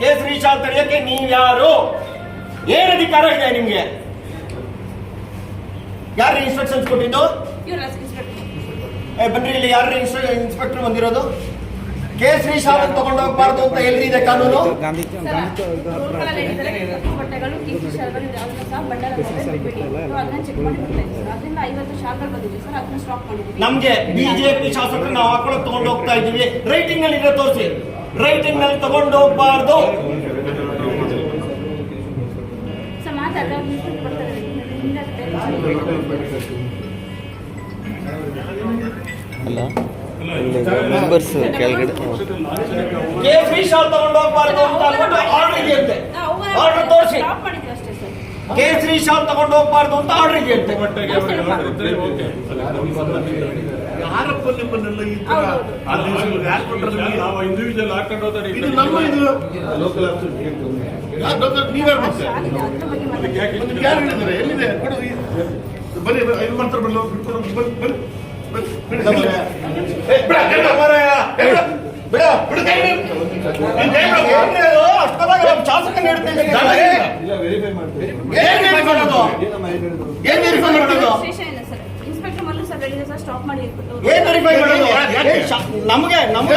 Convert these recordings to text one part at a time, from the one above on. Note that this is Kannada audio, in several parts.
ಕೇಸರಿ ಶಾಲ್ ನೀವ್ ಯಾರು? ಏನ್ ಅಧಿಕಾರ ಇದೆ ನಿಮ್ಗೆ? ಯಾರು ಇನ್ಸ್ಟ್ರಕ್ಷನ್ಸ್ ಕೊಟ್ಟಿದ್ದು? ಬನ್ರಿ ಇಲ್ಲಿ ಯಾರು ಇನ್ಸ್ಪೆಕ್ಟರ್ ಬಂದಿರೋದು? ಕೇಸರಿ ಶಾಲ್ ತಗೊಂಡು ಹೋಗ್ಬಾರ್ದು ಅಂತ ಶರ್ಟ್ಗಳು ಇದೆ ಕಾನೂನು? ಸಹ ಬಂಡಲ್ ಬಿಟ್ಬಿಡಿ ಅದನ್ನ ಚೆಕ್ ಮಾಡಿ ಬರ್ತಾ ಇದ್ದೀವಿ ಸರ್. ಅದರಿಂದ ಐವತ್ತು ಶಾಲ್ಗಳು ಬಂದಿದೆ ಸರ್. ಅದನ್ನ ಸ್ಟಾಪ್ ಮಾಡಿದ್ದೀವಿ. ನಮ್ಗೆ ಬಿಜೆಪಿ ಶಾಸಕರು ನಾವು ಹಾಕೊಳಕ್ ತಗೊಂಡು ಹೋಗ್ತಾ ಇದೀವಿ ರೈಟಿಂಗ್ನಲ್ಲಿ ಇದೆ ತೋರಿಸಿ. ರೈಟಿಂಗ್ನಲ್ಲಿ ತಗೊಂಡು ಹೋಗ್ಬಾರ್ದು. ಅಲ್ಲ. ಮೆಂಬರ್ಸ್ ಕೆಳಗಡೆ. ಕೇಸರಿ ಶಾಲ್ ತಗೊಂಡು ಹೋಗ್ಬಾರ್ದು ಅಂತ ಅಂದ್ಬಿಟ್ಟು ಆರ್ಡರ್ ಇದೆಯಂತೆ ಆರ್ಡರ್ ತೋರಿಸಿ. ಸ್ಟಾಪ್ ಮಾಡಿದ್ವಿ ಅಷ್ಟೇ ಸರ್. ಕೇಸರಿ ಶಾಲ್ ತಗೊಂಡು ಹೋಗ್ಬಾರ್ದು ಅಂತ ಆರ್ಡರ್ ಇದೆಯಂತೆ ಯಾರಪ್ಪ ನಿಮ್ಮನ್ನೆಲ್ಲ ಈ ತರ? ನಾವು ಇಂಡಿವಿಜುವಲ್ ಹಾಕೊಂಡು ಹೋದ್ರೆ ಇದು ನಮ್ಮ ಇದು. ಯಾರು ಎಲ್ಲಿದೆ? ಬನ್ನಿ ಇದು ಮಾಡ್ತಾರೆ ಬಲ್ಲ ಬಿಟ್ಕೊಡು ಬನ್ನಿ ಬನ್ನಿ ಬನ್ನಿ ಬಿಡಿ. ಏ, ಬಿಡ, ಕೈ ಬಿಡು. ಕೈ ಬಿಡು. ಬಿಡ, ಬಿಡು ಕೈ ಬಿಡು. ನೀನ್ ಕೈ ಬಿಡು. ಏನ್ರಿ ಅದು? ಅಷ್ಟೊತ್ತಾಗ ನಮ್ಮ ಶಾಸಕನ ಹೇಳ್ತೀನಿ ದಾಡ ಏ? ಏನ್ ವೆರಿಫೈ ಮಾಡೋದು ಏನ್ ವೆರಿಫೈ ಮಾಡೋದು ನಮ್ಗೆ ನಮ್ಗೆ.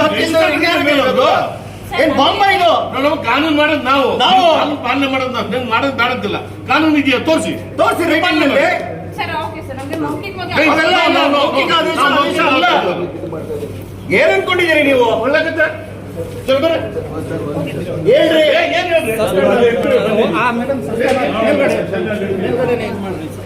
ಏನ್ ಬಾಂಬ ಇದು ನಾವು ಕಾನೂನು ಮಾಡೋದು ನಾವು ನಾವು. ಕಾನೂನು ಪಾಲನೆ ಮಾಡೋದು ಮಾಡೋದು ಬೇಡದಿಲ್ಲ ಕಾನೂನು ಇದೆಯಾ ತೋರಿಸಿ ತೋರಿಸಿ ರೈಟಿಂಗ್ ಏನ್ ಅನ್ಕೊಂಡಿದ್ದೀರಿ ನೀವು ಒಳ್ಳೆ. ಹೇಳ್ರಿ